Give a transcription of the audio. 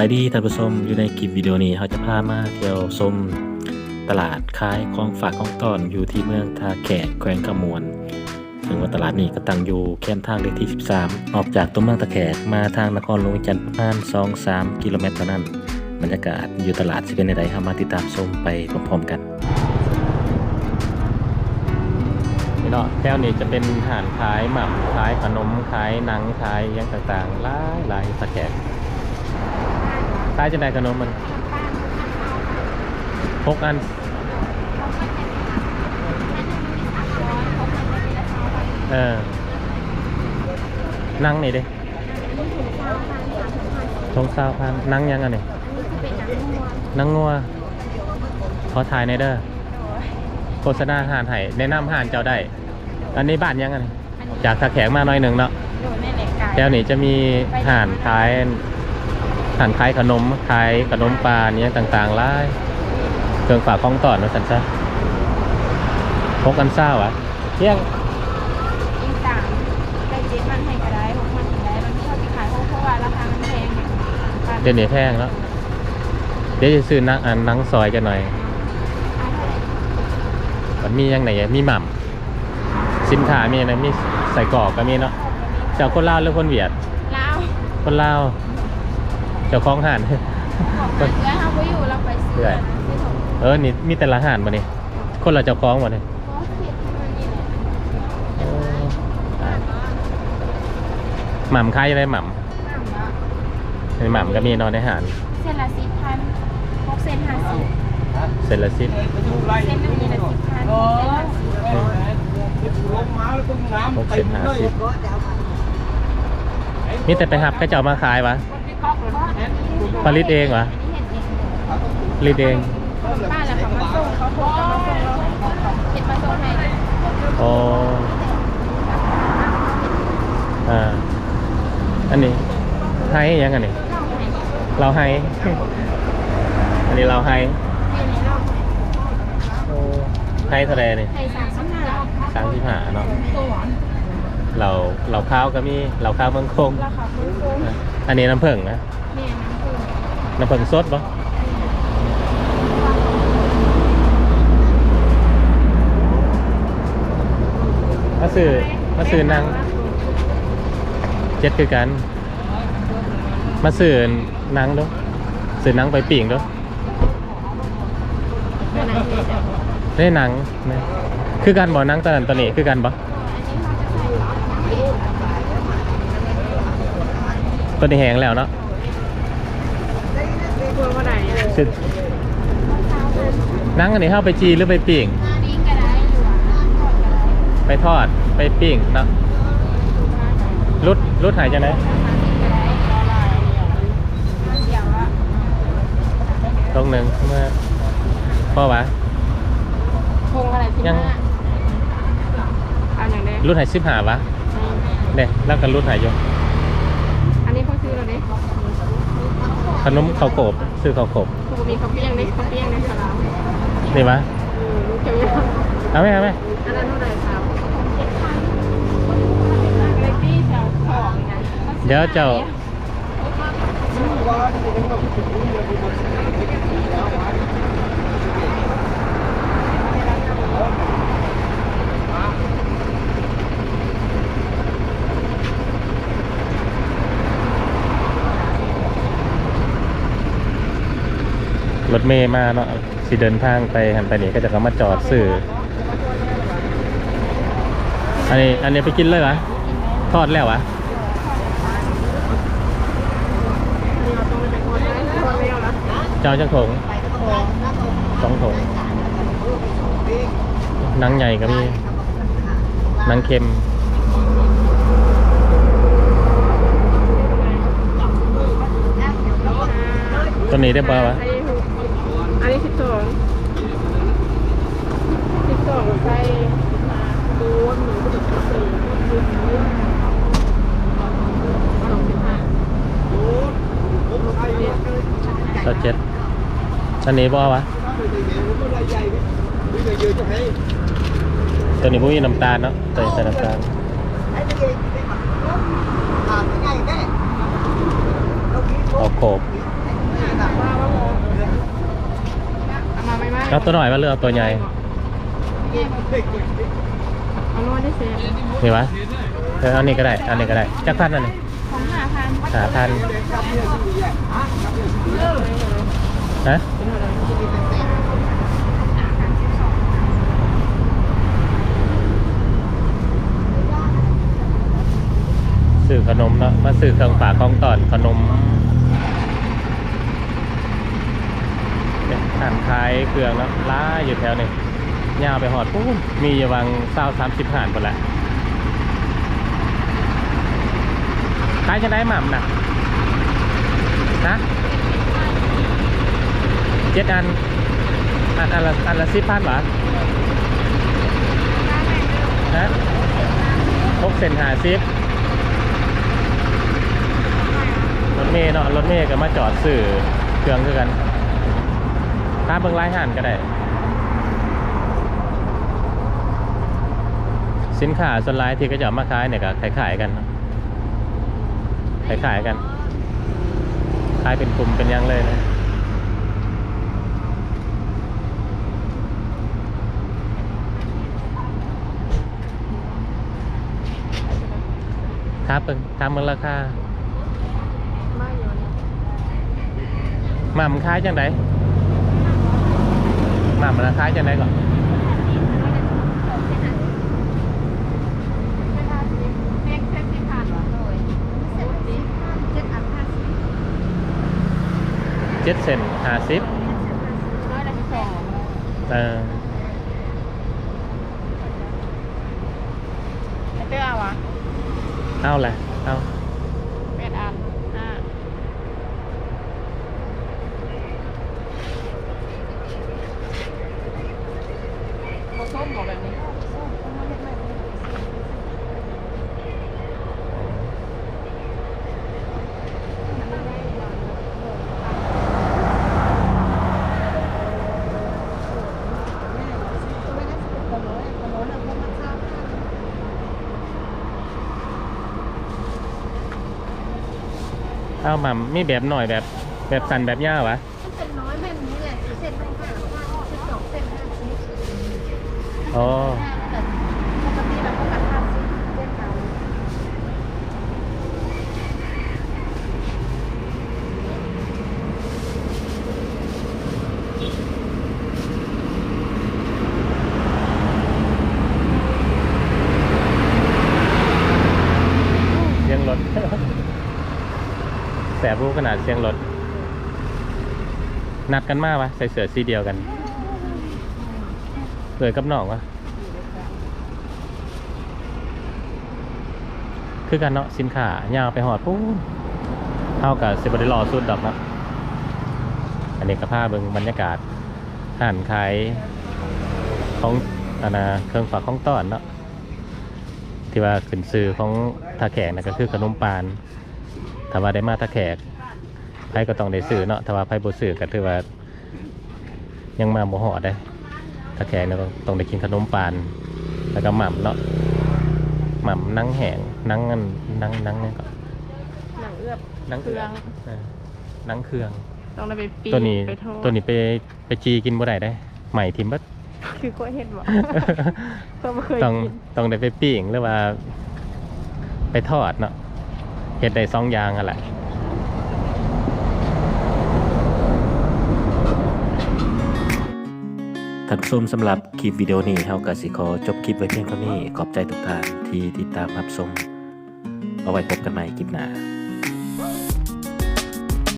ายดีท่านผู้ชมอยู่ในคลิปวิดีโอนี้เราจะพามาเที่ยวชมตลาดขายของฝากของต้อนอยู่ที่เมืองท่าแขกแขวงขมวนซึ่งว่าตลาดนี้ก็ตั้งอยู่แคมทางเลขที่ 13 ออกจากตัวเมืองตะแขกมาทางนครหลวงจันทร์ประมาณ 2-3 กิโลเมตรเท่านั้น บรรยากาศอยู่ตลาดสิเป็นใดเรามาติดตามชมไปพร้อมๆกันนี่เนาะแถวนี้จะเป็นหารขายหม่ำขายขนมขายหนังขายยังต่างๆหลายหลายตะแขกายจะได้ขนมมันหกอันเออนั่งนี่ดิชงซาวพันนั่งยังอันนี้นั่งงัวขอถ่ายในอยเด้อโฆษณาอาหารไห้แนะนำอาหารเจ้าได้ อันนี้บ้านยังอันนี้จากตะแขกมาหน่อยหนึ่งเนาะโดยแม่เหล็กไก่แถวนี้จะมีอาหารขาย อาหารขายขนมขายขนมปลาเนี้ยต่างๆหลายเครื่องฝากของต่อนมาสันซะพกกันเศร้าวะเที่ยงอีกสามไก่เจ็ดมันให้ก็ได้หกมันก็ได้มันชอบไปขายเพราะเพราะว่าราคามันแพงบ้านเดี๋ยวนี้แพงแล้วเดี๋ยวจะซื้อนังอันนังซอยกันหน่อย มันมียังไหนอะมีหม่ำสินค้ามีอะไรมีใส่กรอกก็มีเนาะเจ้าคนลาวหรือคนเวียดลาวคนลาว เจ้าของห่านของมันเสื้อเขาไปอยู่เราไปเสื้อที่ถกเออนี่มีแต่ละห่านมานี่คนละเจ้าของมาเนี่ยเพราะเห็ดมันนี่แหละหม่ำคล้ายอะไรหม่น้ำเนาะำในหม่ำก็มีเนอนในหารเส้นละสิบพันหกเส้นห้าสิบเซนละสิบเส้นหนึ่งนี่ละสิบพันเส้นละสิบหกสิบห้าสิบมีแต่ไปหับก็จะเอามาขายวะ ผลิตเองเหรอนนี้เห็ดเองรีดเองป้าแล้วเขามาส่งเขาโทรเขามาส่งเราเห็ดมาส่งให้อ๋ออ่าอันนี้ให้ยังอันนี้เราให้เราให้ อันนี้เราให้อยู่ในเราให้ให้เท่าไรนี่ให้สามสิบห้าสามสิบห้าเนาะตัวเราเราข้าวก็มีเราข้าวเมืองคงราคาคุ้มคุ้มอะ อันนี้น้ำผึ้งนะแม่น้ำผึ้งน้ำผึ้งสดปะมาซื้อมาซื้อนางเจ็ดคือกัน มาซื้อนางด้วยซื้อนางไปปิ่งด้วยแม่น้ำเห็ดอะได้หนังนะคือการบอกนังตอนนั้นตอนนี้คือการบอกอันนี้เขาจะใส่ ตัวนี้แหงแล้วเนาะตัวเท่าไหร่อะคือนังอันนี้เข้าไปจีหรือไปปิ่งปิ้งก็ได้หรือว่าทอดก็ได้ไปทอดไปปิ่งเนาะรุดรุดหายจะไหนทำก็ได้ก็ได้เดี๋ยวละตรงหนึ่งเมื่อพ่อวะคงอะไรที่ยังห้าเอาอย่างเด้รุดหายสิบหาวะเนี่ยแล้วกันรุดหายอยู่ อันนี้เขาซื้อเราเด้ขนมข้าวโขบซื้อข้าวโขบคือมีข้าวเปียงเด้ข้าวเปียงในสลามนี่วะเออลูกเขียวยังเอาไหมเอาไหมอันนั้นเท่าไหร่ครับเล็กที่แถวของนะเดี๋ยวเจ้า รถเมย์มาเนาะสิเดินทางไปหันไปนี่ก็จะเขามาจอดซื้ออันนี้อันนี้ไปกินเลยวะทอดแล้ววะเราต้องไปคนได้คนเจ้าจักถงสองถงนังใหญ่ก็มีนังเค็มตัวนี้ได้ป่าวะ อันนี้สิบสองสิบสองใส่ดูว่าหนูก็จะสี่สองสิบห้าสเจ็ดอันนี้ป่าวะตัวนี้พวกมีน้ำตาลเนาะตัวนี้ใส่น้ำตาล À, cái này đấy. Đâu biết เอาโขบ cái เอาตัวหน่อยว่าเลือกตัวใหญ่เอาโลได้เสียนี่วะเออเอานี่ก็ได้เอานี่ก็ได้จักพันอันนี้ของห้าพันหาพันฮะสื่อขนมเนาะมาสื่อเครื่องฝากของตอนขนมเนี่ยอ่านขาย เครื่องเนาะล้าอยู่แถวนึ่งยาวไปหอดปุ๊บมีอยู่วังเศร้าสามสิบห่านหมดแหละขายจะได้หม่ำนะนะเจ็ดอันอันอันละอันละสิบพันหรอฮะหกเซนหาสิบรถเมย์เนาะรถเมย์ก็มาจอดสื่อเครื่องคือกัน ถ้าเบิ่งไล่หันก็ได้ สินค้าส่วนไลน์ที่ก็จะเอามาขายเนี่ยก็ขายๆกันเนาะขายๆกัน ขายเป็นกลุ่มเป็นอยังเลยนะครับเพิ่งทำมันราคามาอยู่เนี่ยหม่ำขายจังได หม่ำมันราคายจังไดก่อนกเซ็กสิพันเหรอโดยเซ็กสิเจ็ดอันห้าสิบเจ็ดเซนห้าสิบร้อยละเออไอ้เต้าวะเอาแหละเอา แปดอันห้าโมส้มบอกแบบนี้ส้มส้มเล็กๆ เอาหม่ำมีแบบหน่อยแบบแบบสันแบบย่าวะมันเป็นน้อยแบบนี้แหละเส้นไม่ห้าห้าสิบสองเส้นห้าสิบอ๋อ แต่ปกติเราก็กัดห้าสิบเส้นเรา เสียงรถ แสบ รู้ขนาดเสียงรถ นัดกันมากวะใส่เสื้อสีเดียวกันเกิดกับน้องวะคือกันเนาะสินค้ายาวไปหอดปุ๊บเท่ากับสิบได้รอสุดดอกนะอันนี้ก็พาเบิงบรรยากาศห่านขายของอันนะเครื่องฝากของต้อนเนาะที่ว่าขึ้นซื้อของทาแขกนะก็คือขนมปานถ้าว่าได้มาทาแขก ไผก็ต้องได้ซื้อเนาะถ้าว่าไผบ่ซื้อก็ถือว่า ยังมาบ่ฮอดได้ท่าแขกเนี่ยต้องต้องได้กินขนมปาน แล้วก็หม่ำเนาะหม่ำนังแห้งนังอันนังนังนี่ก็หนังเอื้อบนังเครื่องเออนังเครื่อง ต้องได้ไปปีตัวนี้ไปทอดตัวนี้ไปไปจีกินบ่ได้ได้ใหม่ทิมเบัด คือก็เห็นบ่ก็ไม่เคยต้องกินต้องได้ไปปิ้งหรือว่า ไปทอดเนาะเห็ดได้สองอย่างอะแหละ ท่านผู้ชมสำหรับคลิปวิดีโอนี้เฮากะสิขอจบคลิปไว้เพียงเท่านี้ขอบใจทุกท่านที่ติดตามรับชมเอาไว้พบกันใหม่คลิปหน้า